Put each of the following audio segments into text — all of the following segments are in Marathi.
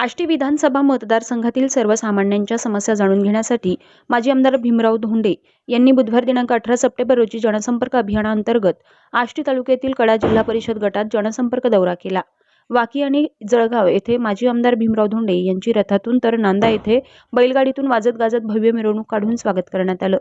आष्टी विधानसभा मतदारसंघातील सर्वसामान्यांच्या समस्या जाणून घेण्यासाठी माजी आमदार भीमराव धोंडे यांनी बुधवार दिनांक अठरा सप्टेंबर रोजी जनसंपर्क अभियानाअंतर्गत आष्टी तालुक्यातील कडा जिल्हा परिषद गटात जनसंपर्क दौरा केला. वाकी आणि जळगाव येथे माजी आमदार भीमराव धोंडे यांची रथातून तर नांदा येथे बैलगाडीतून वाजत गाजत भव्य मिरवणूक काढून स्वागत करण्यात आलं.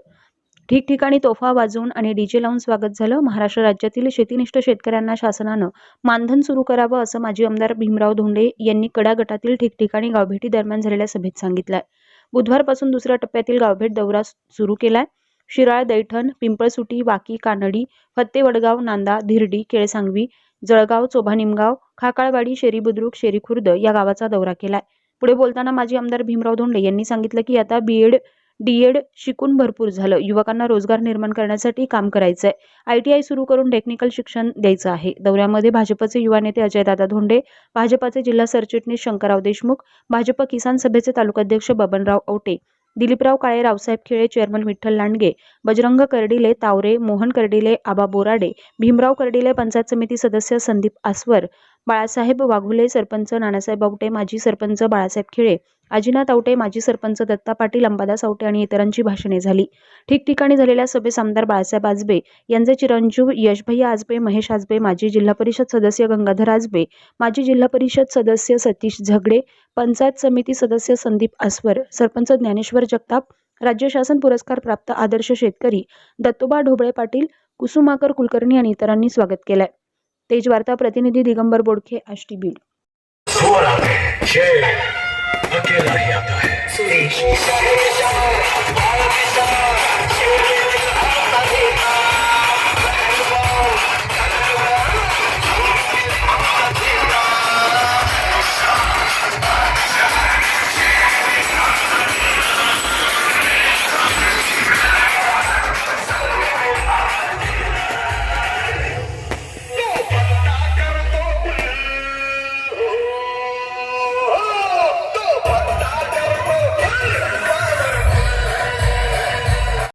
ठिकठिकाणी तोफा वाजवून आणि डीजे लावून स्वागत झालं. महाराष्ट्र राज्यातील शेतीनिष्ठ शेतकऱ्यांना शासनानं मानधन सुरू करावं असं माजी आमदार भीमराव धोंडे यांनी कडा गटातील ठिकठिकाणी गावभेटी दरम्यान झालेल्या सभेत सांगितलंय. बुधवारपासून दुसऱ्या टप्प्यातील गावभेट दौरा सुरू केलाय. शिराळ दैठण पिंपळसुटी वाकी कानडी फत्ते वडगाव नांदा धिरडी केळसांगवी जळगाव चोभानिमगाव खाकाळवाडी शेरी बुद्रुक शेरी खुर्द या गावाचा दौरा केलाय. पुढे बोलताना माजी आमदार भीमराव धोंडे यांनी सांगितलं की आता बीएड डीएड शिकून भरपूर झालं. युवकांना रोजगार निर्माण करण्यासाठी काम करायचंय. आय टी आय सुरू करून टेक्निकल शिक्षण द्यायचं आहे. दौऱ्यामध्ये भाजपचे युवा नेते अजयदादा धोंडे भाजपाचे जिल्हा सरचिटणीस शंकरराव देशमुख भाजप किसान सभेचे तालुकाध्यक्ष बबनराव औटे दिलीपराव काळे रावसाहेब खेळे चेअरमन विठ्ठल लांडगे बजरंग कर्डिले तावरे मोहन कर्डिले आबा बोराडे भीमराव कर्डिले पंचायत समिती सदस्य संदीप आसवर बाळासाहेब वाघुले सरपंच नानासाहेब आवटे माजी सरपंच बाळासाहेब खेळे अजिनाथ आवटे माजी सरपंच दत्ता पाटील अंबादास आवटे आणि इतरांची भाषणे झाली. ठिकठिकाणी झालेल्या सभेस आमदार बाळासाहेब आजबे यांचे चिरंजीव यशभैया आजबे महेश आजबे माजी जिल्हा परिषद सदस्य गंगाधर आजबे माजी जिल्हा परिषद सदस्य सतीश झगडे पंचायत समिती सदस्य संदीप आस्वर सरपंच ज्ञानेश्वर जगताप राज्य शासन पुरस्कार प्राप्त आदर्श शेतकरी दत्तोबा ढोबळे पाटील कुसुमाकर कुलकर्णी आणि इतरांनी स्वागत केलंय. तेज वार्ता प्रतिनिधी दिगंबर बोडखे आष्टी बीड. अकेला ही आता है